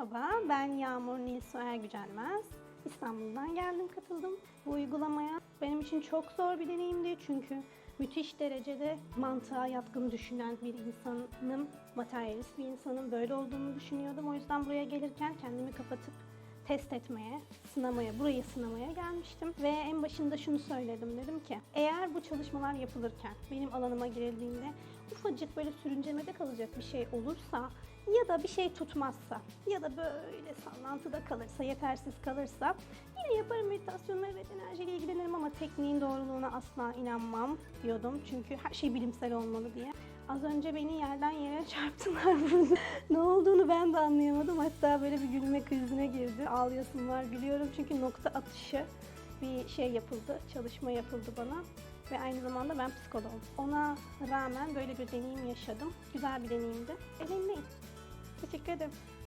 Merhaba, ben Yağmur Nilsu Ergücelmez. İstanbul'dan geldim, katıldım bu uygulamaya. Benim için çok zor bir deneyimdi çünkü müthiş derecede mantığa yatkın düşünen bir insanım, materyalist bir insanım. Böyle olduğumu düşünüyordum. O yüzden buraya gelirken kendimi kapatıp test etmeye, sınamaya, burayı sınamaya gelmiştim. Ve en başında şunu söyledim. Dedim ki eğer bu çalışmalar yapılırken benim alanıma girildiğinde ufacık böyle sürüncemede kalacak bir şey olursa ya da bir şey tutmazsa ya da böyle sallantıda kalırsa, yetersiz kalırsa yine yaparım meditasyonu evet enerjiyle ilgilenirim ama tekniğin doğruluğuna asla inanmam diyordum. Çünkü her şey bilimsel olmalı diye. Az önce beni yerden yere çarptılar burada. ne olduğunu ben de anlayamadım. Hatta böyle bir gülme krizine girdi. Ağlayasım var, gülüyorum çünkü nokta atışı bir şey yapıldı, çalışma yapıldı bana. Ve aynı zamanda ben psikoloğum. Ona rağmen böyle bir deneyim yaşadım. Güzel bir deneyimdi. Elinleyin. Teşekkür ederim.